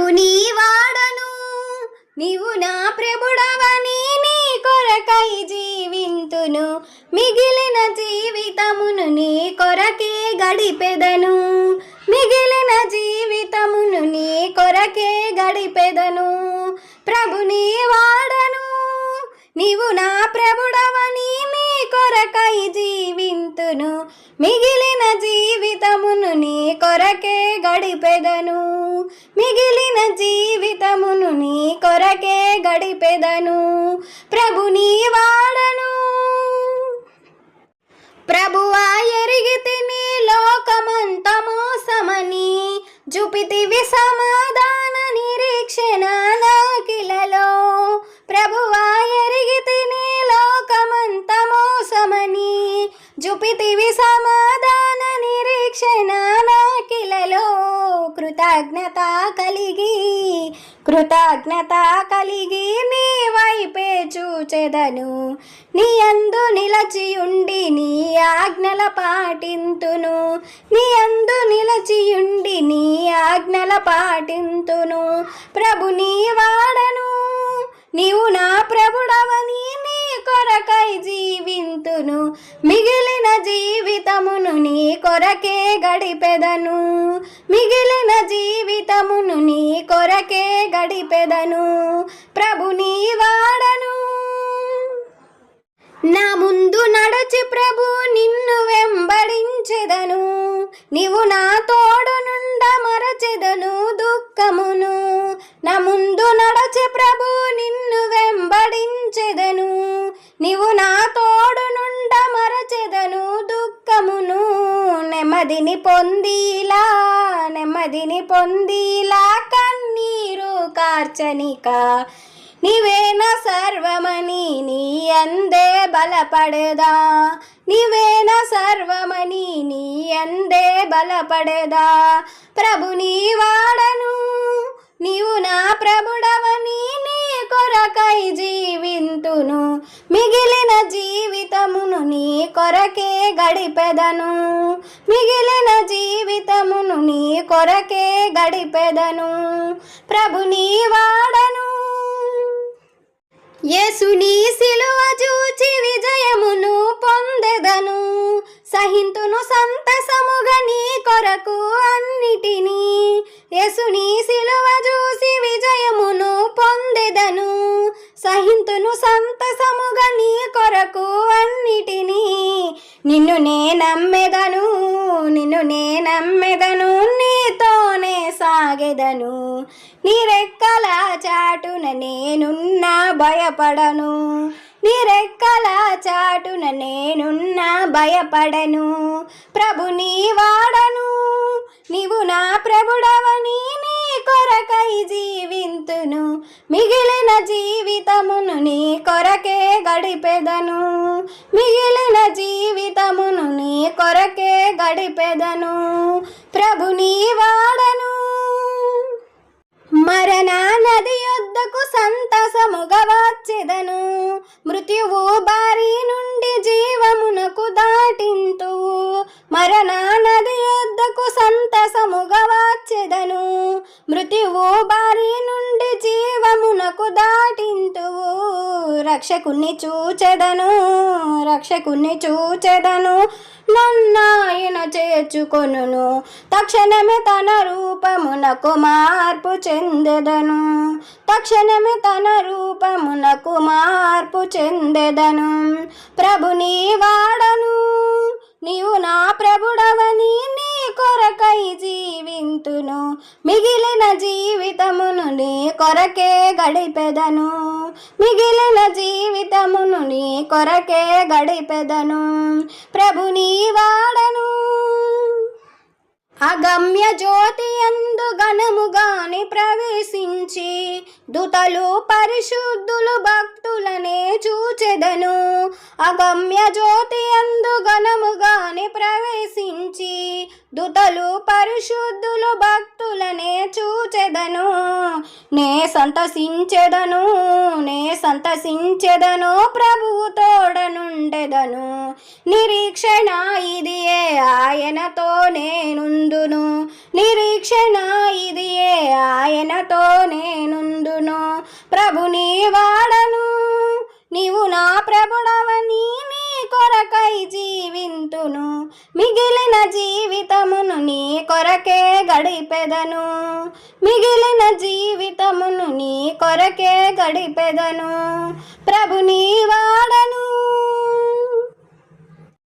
ప్రభు నీ వాడను. నీవు నా ప్రభుడవని నీ కొరకై జీవింతును. మిగిలిన జీవితమును నీ కొరకే గడిపెదను. మిగిలిన జీవితమును నీ కొరకే గడిపెదను. ప్రభు నీ వాడను. నీవు నా ప్రభుడవని కొరకై జీవింతును మిగిలిన జీవితమును నీ కొరకే గడిపెదను. మిగిలిన జీవితమును నీ కొరకే గడిపెదను. ప్రభు నీ వాడను. ప్రభువా ఎరిగితి నీ లోకమంత మోసమని జుపితి సమాధాన కృతజ్ఞత కలిగి కృతజ్ఞత కలిగి నీ వైపే చూచెదను. నీ అందు నిలచియుండి నీ ఆజ్ఞల పాటింతును. నీ అందు నిలచియుండి నీ ఆజ్ఞల పాటింతును. ప్రభు నీ వాడను. నీవు నా ప్రభుడవని నీ కొరకై జీవింతును. మిగిలిన జీవితమును నీ కొరకే గడిపెదను. మిగిలిన జీవితమును నీ కొరకే గడిపెదను. ప్రభు నీ వాడను. నా ముందు నడచి ప్రభు నిన్ను వెంబడించెదను. నీవు నా తోడు నుండ మరచెదను దుఃఖమును. నా ముందు నడచి ప్రభు నిన్ను వెంబడించెదను. నీవు నా నెమ్మదిని పొందిలా నెమ్మదిని పొందిలా కన్నీరు కార్చనిక. నీవేన సర్వమని నీ అందే బలపడదా? నీవేన సర్వమని నీ అందే బలపడదా? ప్రభు నీ వాడను నీవు నా ప్రభుడవని నీ కొరకై జీవింతును. మిగిలిన జీవి కొరకే గడిపెదను. మిగిలిన జీవితమును నీ కొరకే గడిపెదను. ప్రభు నీ వాడను. యేసుని సిలువ చూచి విజయమును పొందెదను. సహింతును సంతసముగా నీ కొరకు అన్నిటినీ. యేసుని సిలువ చూసి విజయమును పొందెదను. సహింతును సంతసముగా నీ కొరకు అన్ని నిన్ను నే నమ్మెదను నిన్ను నే నమ్మెదను నీతోనే సాగెదను. నీ రెక్కల చాటున నేనున్నా భయపడను. నీ రెక్కల చాటున నేనున్నా భయపడను. ప్రభు నీ వాడను నీవు నా ప్రభుడవని నీ కొరకై జీవింతును. మిగిలిన జీవితమును నీ కొరకే గడిపెదను. మిగిలిన కొరకే ప్రభుని ప్రభు నీ వాడను. మరణ నది యొద్దకు సంతసముగా వచ్చెదను. రక్షకుణ్ణి చూచెదను రక్షకుణ్ణి చూచెదను నన్నాయన చేర్చుకొనును. తక్షణమే తన రూపమునకు మార్పు చెందెదను. తక్షణమే తన రూపమునకు మార్పు చెందెదను. ప్రభుని వాడను. నీవు నా ప్రభుడవని నీ కొరకై జీవింతును. మిగిలిన జీవితమును నీ కొరకే గడిపెదను. మిగిలిన జీవితమును నీ కొరకే గడిపెదను. ప్రభు నీ వాడను. అగమ్య జ్యోతి ఎందు ఘనముగాని ప్రవేశించి దుతలు పరిశుద్ధులు అగమ్య జ్యోతి అందు ఘనముగానే ప్రవేశించి దుతలు పరిశుద్ధులు భక్తులనే చూచెదను. నే సంతసించెదను నే సంతసించెదను ప్రభువు తోడనుండెదను. నిరీక్షణ ఇదియే ఆయనతో నేనుందును? నిరీక్షణ ఇదియే ఆయనతో నేనుందును? ప్రభుని వాడు కొరకై జీవింతును మిగిలిన జీవితమును నీ కొరకే గడిపెదను. మిగిలిన జీవితమును నీ కొరకే గడిపెదను. ప్రభు నీ వాడను.